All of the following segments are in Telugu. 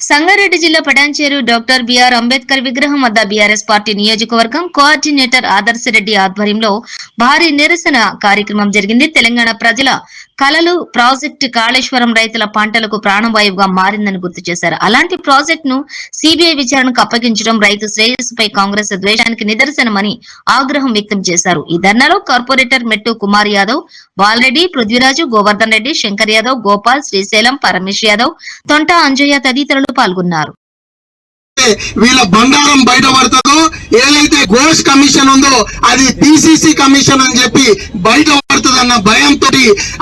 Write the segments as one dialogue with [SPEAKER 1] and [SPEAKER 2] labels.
[SPEAKER 1] సంగారెడ్డి జిల్లా పటాన్చేరు డాక్టర్ బిఆర్ అంబేద్కర్ విగ్రహం వద్ద బీఆర్ఎస్ పార్టీ నియోజకవర్గం కోఆర్డినేటర్ ఆదర్శ రెడ్డి ఆధ్వర్యంలో భారీ నిరసన కార్యక్రమం జరిగింది. తెలంగాణ ప్రజల కలలు ప్రాజెక్టు కాళేశ్వరం రైతుల పంటలకు ప్రాణవాయువుగా మారిందని గుర్తు చేశారు. అలాంటి ప్రాజెక్టును సిబిఐ విచారణకు అప్పగించడం రైతు శ్రేయస్సుపై కాంగ్రెస్ ద్వేషానికి నిదర్శనమని ఆగ్రహం వ్యక్తం చేశారు. ఈ ధర్నాలో కార్పొరేటర్ మెట్టు కుమార్ యాదవ్ బాలరెడ్డి పృథ్వీరాజు గోవర్ధన్ రెడ్డి శంకర్ యాదవ్ గోపాల్ శ్రీశైలం పరమేశ్ యాదవ్ తొంట అంజయ్య తదితరులు పాల్గొన్నారు.
[SPEAKER 2] వీళ్ళ బంగారం బయటపడుతుందో ఏదైతే ఘోష్ కమిషన్ ఉందో అది పిసిసి కమిషన్ అని చెప్పి బయటపడుతుందన్న భయంతో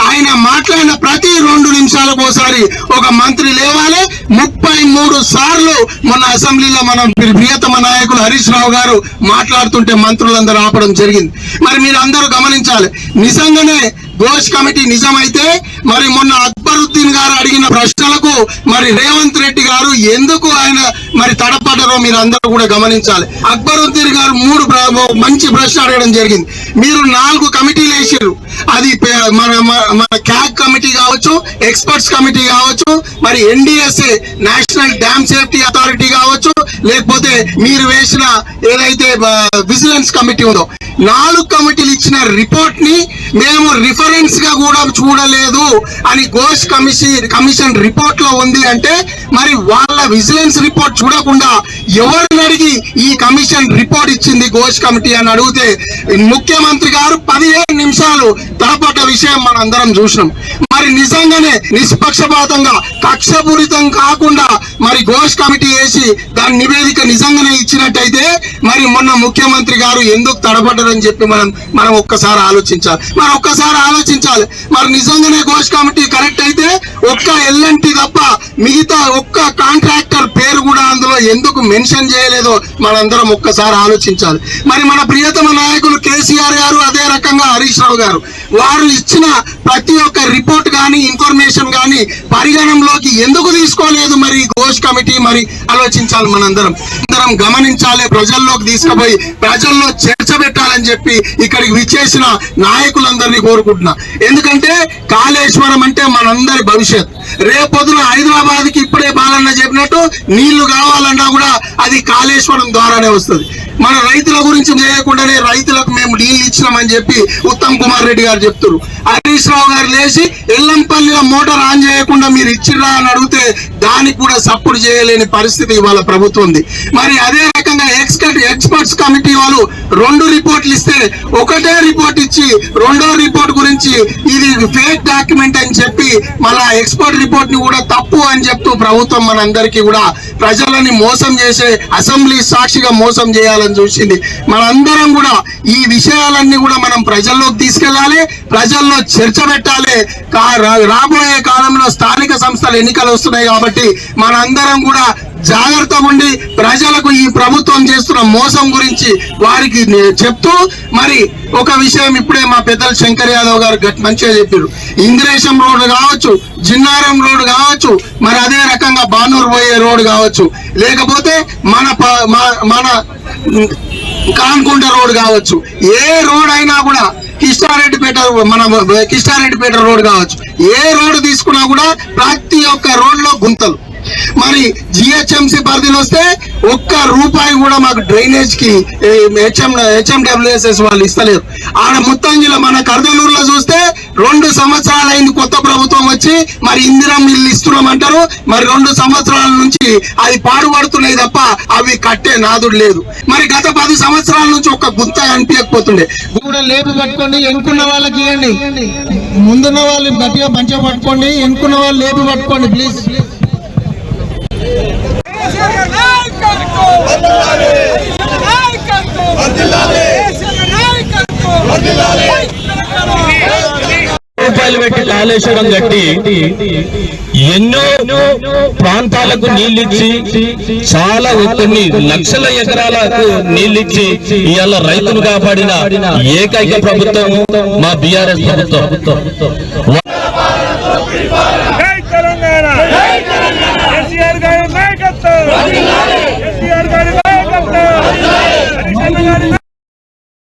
[SPEAKER 2] ఆయన మాట్లాడిన ప్రతి రెండు నిమిషాలకు ఒకసారి ఒక మంత్రి లేవాలి. ముప్పై మూడు సార్లు మొన్న అసెంబ్లీలో మనం ప్రియతమ నాయకులు హరీష్ రావు గారు మాట్లాడుతుంటే మంత్రులందరూ ఆపడం జరిగింది. మరి మీరు అందరూ గమనించాలి. నిజంగానే ఘోష్ కమిటీ నిజమైతే మరి మొన్న అక్బరుద్దీన్ గారు అడిగిన ప్రశ్నలకు మరి రేవంత్ రెడ్డి గారు ఎందుకు ఆయన మరి తడపడరో మీరు అందరూ కూడా గమనించాలి. అక్బరుద్దీన్ గారు మూడు మంచి ప్రశ్న అడగడం జరిగింది. మీరు నాలుగు కమిటీలు వేసారు అది మన మన- మన క్యాగ్ కమిటీ కావచ్చు ఎక్స్పర్ట్స్ కమిటీ కావచ్చు మరి NDSA national dam safety authority కావచ్చు లేకపోతే మీరు వేసిన ఏదైతే విజిలెన్స్ కమిటీ ఉందో. నాలుగు కమిటీలు ఇచ్చిన రిపోర్ట్ని మేము రిఫరెన్స్గా కూడా చూడలేదు అని ఘోష్ కమిషన్ కమిషన్ రిపోర్ట్లో ఉంది అంటే మరి వాళ్ళ విజిలెన్స్ రిపోర్ట్ చూడకుండా ఎవరిని అడిగి ఈ కమిషన్ రిపోర్ట్ ఇచ్చింది ఘోష్ కమిటీ అని అడిగితే ముఖ్యమంత్రి గారు పదిహేను నిమిషాలు తలపడ్డ విషయం మనందరం చూసినాం. మరి నిజంగానే నిష్పక్షపాతంగా కక్షపూరితం కాకుండా మరి ఘోష్ కమిటీ వేసి దాని నివేదిక నిజంగానే ఇచ్చినట్టయితే మరి మొన్న ముఖ్యమంత్రి గారు ఎందుకు తడబడ్డారని చెప్పి మనం మనం ఒక్కసారి ఆలోచించాలి. మనం ఒక్కసారి ఆలోచించాలి. మరి నిజంగానే ఘోష్ కమిటీ కరెక్ట్ అయితే ఒక్క ఎల్ఎన్టీ తప్ప మిగతా ఒక్క కాంట్రాక్టర్ పేరు కూడా అందులో ఎందుకు మెన్షన్ చేయలేదో మనందరం ఒక్కసారి ఆలోచించాలి. మరి మన ప్రియతమ నాయకులు కేసీఆర్ గారు అదే రకంగా హరీష్ రావు గారు వారు ఇచ్చిన ప్రతి ఒక్క రిపోర్ట్ కానీ ఇన్ఫర్మేషన్ కానీ పరిగణంలోకి ఎందుకు తీసుకోలేదు మరి ఘోష్ కమిటీ? మరి ఆలోచించాలి మనందరం. అందరం గమనించాలి ప్రజల్లోకి తీసుకుపోయి ప్రజల్లో చర్చ పెట్టాలని చెప్పి ఇక్కడికి విచ్చేసిన నాయకులందరినీ కోరుకుంటున్నా. ఎందుకంటే కాళేశ్వరం అంటే మనందరి భవిష్యత్. రేపొద్దున హైదరాబాద్కి ఇప్పుడే బాలన్న చెప్పినట్టు నీళ్ళు కావాలన్నా కూడా అది కాళేశ్వరం ద్వారానే వస్తుంది. మన రైతుల గురించి చేయకుండానే రైతులకు మేము నీళ్ళు ఇచ్చినామని చెప్పి ఉత్తమ్ కుమార్ రెడ్డి గారు చెప్తున్నారు హరీష్ రావు గారు లేచి ఎల్లంపల్లిలో మోటార్ ఆన్ చేయకుండా మీరు ఇచ్చిర్రా అని అడిగితే దానికి కూడా సపోర్ట్ చేయలేని పరిస్థితి ఇవాళ ప్రభుత్వం ఉంది మరి అదే రకంగా ఎక్స్పర్ట్ ఎక్స్పర్ట్స్ కమిటీ వాళ్ళు రెండు రిపోర్ట్లు ఇస్తే ఒకటే రిపోర్ట్ ఇచ్చి రెండో రిపోర్ట్ గురించి ఇది ఫేక్ డాక్యుమెంట్ అని చెప్పి మళ్ళా ఎక్స్పర్ట్ రిపోర్ట్ని కూడా తప్పు అని చెప్తూ ప్రభుత్వం మనందరికీ కూడా ప్రజలని మోసం చేసే అసెంబ్లీ సాక్షిగా మోసం చేయాలని చూసింది. మనందరం కూడా ఈ విషయాలన్నీ కూడా మనం ప్రజల్లోకి తీసుకెళ్ళాలి ప్రజల్లో చర్చ పెట్టాలి. కా- రా- రాబోయే కాలంలో స్థానిక సంస్థల ఎన్నికలు వస్తున్నాయి కాబట్టి మనందరం కూడా జాగ్రత్తగా ఉండి ప్రజలకు ఈ ప్రభుత్వం చేస్తున్న మోసం గురించి వారికి చెప్తూ మరి ఒక విషయం ఇప్పుడే మా పెద్దలు శంకర్ యాదవ్ గారు మంచిగా చెప్పారు ఇంద్రేశం రోడ్ కావచ్చు జిన్నారం రోడ్ కావచ్చు మరి అదే రకంగా బానూరు పోయే రోడ్ కావచ్చు. లేకపోతే మన ప- మన కాన్కుంట రోడ్ కావచ్చు. ఏ రోడ్ అయినా కూడా కిష్టారెడ్డిపేట మన కిష్టారెడ్డిపేట రోడ్ కావచ్చు. ఏ రోడ్ తీసుకున్నా కూడా ప్రతి ఒక్క రోడ్లో గుంతలు. మరి జిహెచ్ఎంసీ పరిధిలో వస్తే ఒక్క రూపాయి కూడా మాకు డ్రైనేజ్కి హెచ్ఎం హెచ్ఎండబ్ల్యూఎస్ఎస్ వాళ్ళు ఇస్తలేరు. ఆడ ముత్తంగిలో మన కర్దలూరులో చూస్తే రెండు సంవత్సరాలు అయింది కొత్త ప్రభుత్వం వచ్చి మరి ఇందిరం ఇల్లు ఇస్తున్నామంటారు. మరి రెండు సంవత్సరాల నుంచి అది పాడుపడుతున్నాయి తప్ప అవి కట్టే నాదుడు లేదు. మరి గత పది సంవత్సరాల నుంచి ఒక గుంత అనిపించకపోతుండే.
[SPEAKER 3] కూడా లేపు పట్టుకోండి ఎన్నుకున్న వాళ్ళకి ఇవ్వండి ముందున్న వాళ్ళు గట్టిగా మంచిగా పట్టుకోండి ఎన్నుకున్న వాళ్ళు లేపు పట్టుకోండి ప్లీజ్
[SPEAKER 4] కాళేశ్వరం కట్టి ఎన్నో ప్రాంతాలకు నీళ్ళిచ్చి చాలా కొన్ని లక్షల ఎకరాలకు నీళ్ళిచ్చి ఇవాళ రైతును కాపాడిన ఏకైక ప్రభుత్వం మా బీఆర్ఎస్ ప్రభుత్వం.